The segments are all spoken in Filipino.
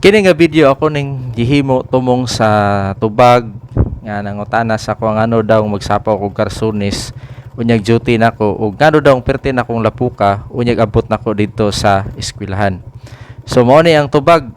Kini nga video ako ning gihimo tumong sa tubag. Nga nangutana sa kung ano daw magsapaw kog karsunis. Unyag duty nako ug ngano daw perti na kong lapuka. Unyag abot nako dito sa eskwelahan. So mao ni ang tubag.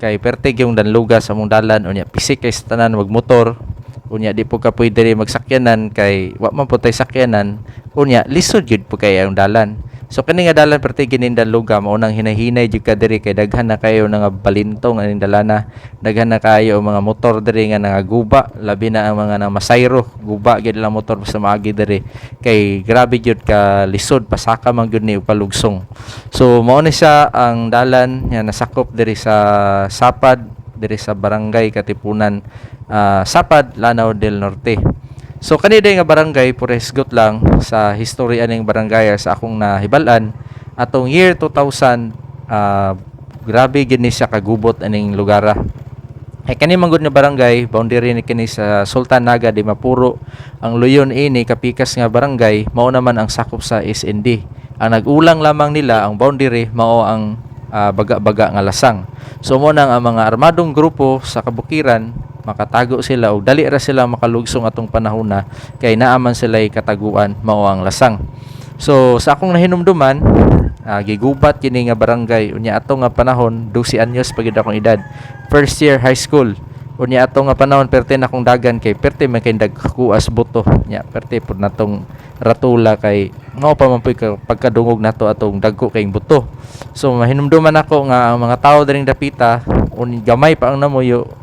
Kay pertig yung danluga sa mong dalan. Unya pisik kay sa tanan magmotor unya di po ka pwede magsakyanan. Kay wa man po tay sakyanan. Unya lisod gyud po kay ang dalan so kani nga dalan perti ginindan luga mao nang hinahinay jud ka diri kay daghan na kayo nga balintong aning dalana daghan na kayo mga motor diri nga nangaguba. Labi na ang mga nang masayro guba gyud lang motor sa maagi diri. Kay grabe gyud ka lisod pasaka man gyud ni palugsong. So mao ni siya ang dalan nga nasakop diri sa Sapad diri sa barangay Katipunan. Ah, Sapad Lanao del Norte So kanina nga barangay puresgot lang sa history aning barangay sa akong nahibalan atong year 2000 ah, grabe gid ni siya kagubot aning lugara. Ay kani manggod nga barangay boundary ni kini sa Sultan Naga di Mapuro. Ang luyon ini kapikas nga barangay mao naman ang sakop sa SND. Ang nagulang lamang nila ang boundary mao ang ah, baga-baga nga lasang. So mo nang ang mga armadong grupo sa kabukiran makatago sila o dali ra sila makalugsong atong panahon na kay naaman sila kataguan mao ang lasang. So sa akong nahinumduman ah, gigubat kini nga barangay unya ato nga panahon 12 anyos pagid akong edad. First year high school. Unya ato nga panahon perte na akong dagan kay perte man kay dagkuas buto. Nya perte pud natong ratula kay mao pa man pagkadungog nato atong dagko kay buto. So mahinumduman ako nga ang mga tao diring dapita uni gamay pa ang namuyo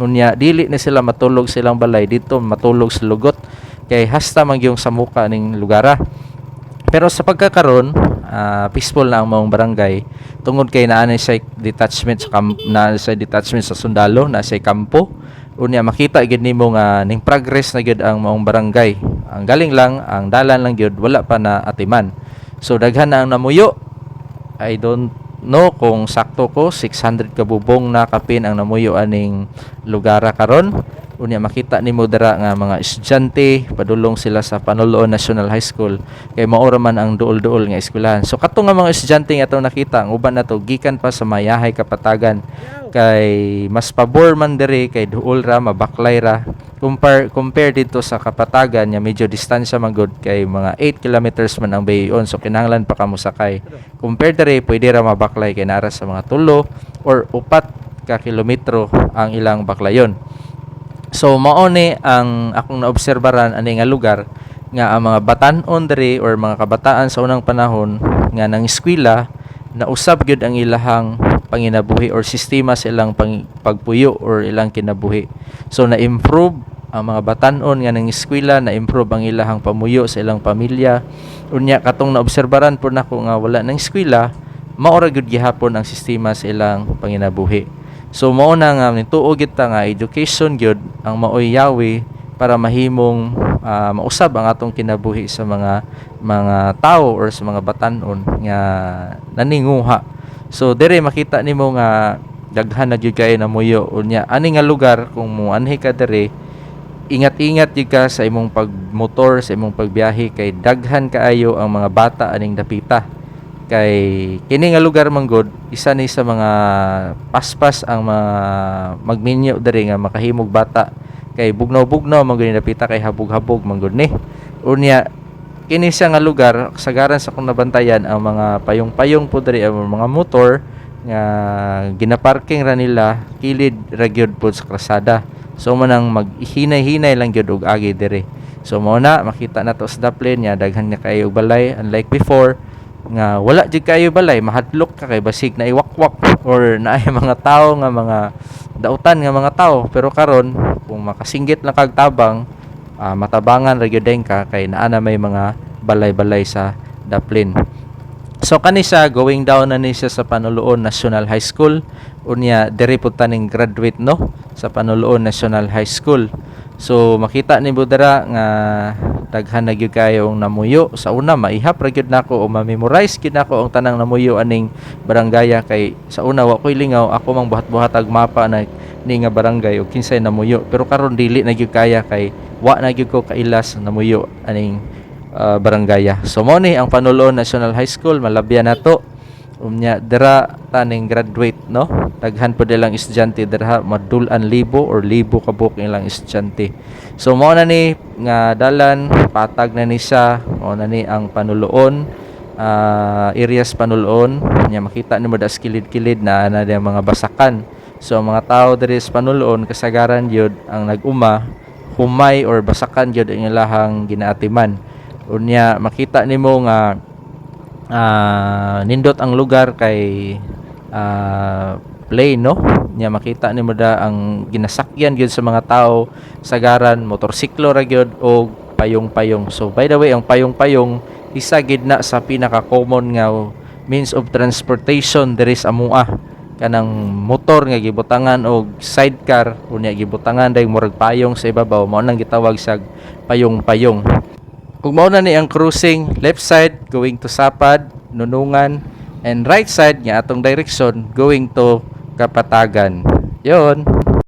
unya dili na sila matulog silang balay dito matulog sa lugot. Kay hasta man yung sa muka ning lugara. Pero sa pagkakaron ah, peaceful na ang maong barangay. Tungod kay naa na siya detachment sa kam- na sa detachment sa sundalo na siya kampo. Unya makita gid nimo nga ning progress na gyud ang maong barangay. Ang galing lang ang dalan lang gyud wala pa na atiman. So daghan na ang namuyo. I don't know kung sakto ko 600 ka bubong na kapin ang namuyo aning lugara karon unya makita nimo dira nga mga estudyante padulong sila sa Panuloon National High School. Kay maora man ang duol-duol nga eskwelahan. So kato nga mga estudyante nga atong nakita ang uban nato gikan pa sa mayahay kapatagan. Kay mas pabor man diri kay duol ra mabaklay ra. Compare compare dito sa kapatagan nya medyo distansya man gud kay mga 8 kilometers man ang bayon. So kinahanglan pa kamo sakay. Compare diri pwede ra mabaklay kay nara sa mga tulo or upat ka kilometro ang ilang baklayon So mao ni ang akong naobserbaran ani nga lugar nga ang mga batan-on diri or mga kabataan sa unang panahon nga nang eskwela na usab gyud ang ilahang panginabuhi or sistema sa ilang pang, pagpuyo or ilang kinabuhi. So na-improve ang mga batan-on nga nang eskwela, na-improve ang ilahang pamuyo sa ilang pamilya. Unya katong naobserbaran po nako nga wala nang eskwela, maora gyud gihapon ang sistema sa ilang panginabuhi. So mao na nga nituo kita nga education gyud ang maoy yawi para mahimong ah, mausab ang atong kinabuhi sa mga mga tao or sa mga batan-on nga naninguha. So dire makita nimo nga daghan na gyud kay namuyo unya ani nga lugar kung mo anhi ka dire ingat-ingat gyud ka sa imong pagmotor sa imong pagbiyahe kay daghan kaayo ang mga bata aning dapita kay kini nga lugar man gud isa ni sa mga paspas ang mga magminyo diri nga makahimog bata. Kay bugnaw-bugnaw man gud ni dapita kay habog-habog man gud ni. Unya kini siya nga lugar kasagaran sa kung nabantayan ang mga payong-payong po diri ang mga motor nga ginaparking ra nila kilid ra gyud po sa krasada so manang maghinay-hinay lang gyud og agi diri. So mao na makita na to sa daplin nya daghan na kayo balay unlike before nga wala jud kayo balay mahadlok ka kay basig na iwakwak or naay mga tao nga mga dautan nga mga tao pero karon kung makasinggit lang kag tabang ah, matabangan ra gyud ka kay naa na may mga balay-balay sa daplin So kani siya going down na ni siya sa Panuloon National High School unya diri pud graduate no sa Panuloon National High School. So makita ni Budara nga daghan na gyud kayo ang namuyo. Sa una maihap ra gyud nako o ma-memorize gyud nako ang tanang namuyo aning barangaya kay sa una wa koy lingaw. Ako mang buhat-buhatag mapa na ni nga barangay o kinsay namuyo. Pero karon dili na gyud kaya kay wa na gyud ko kailas namuyo aning uh, barangaya. So mo ni ang Panuloon National High School malabyan nato Unya dira taning graduate no. Daghan po nilang estudyante dira madulan libo or libo kabuk ilang estudyante. So mao na ni nga dalan patag na ni siya mao na ni ang panuloon ah, areas panuloon nya makita nimo da kilid-kilid na ana mga basakan. So mga tao diri sa panuloon kasagaran gyud ang nag-uma humay or basakan gyud ang ilahang ginaatiman. Unya makita nimo nga ah, nindot ang lugar kay ah, plain no? Nya makita nimo da ang ginasakyan gyud sa mga tao sagaran motorsiklo ra gyud o payong-payong. So by the way ang payong-payong isa gid na sa pinaka common nga means of transportation diri sa amua kanang motor nga gibutangan og sidecar unya gibutangan dayong murag payong sa ibabaw mao nang gitawag sa payong-payong Ug mao ni ang cruising left side going to Sapad, Nunungan and right side nga atong direction going to Kapatagan. Yon.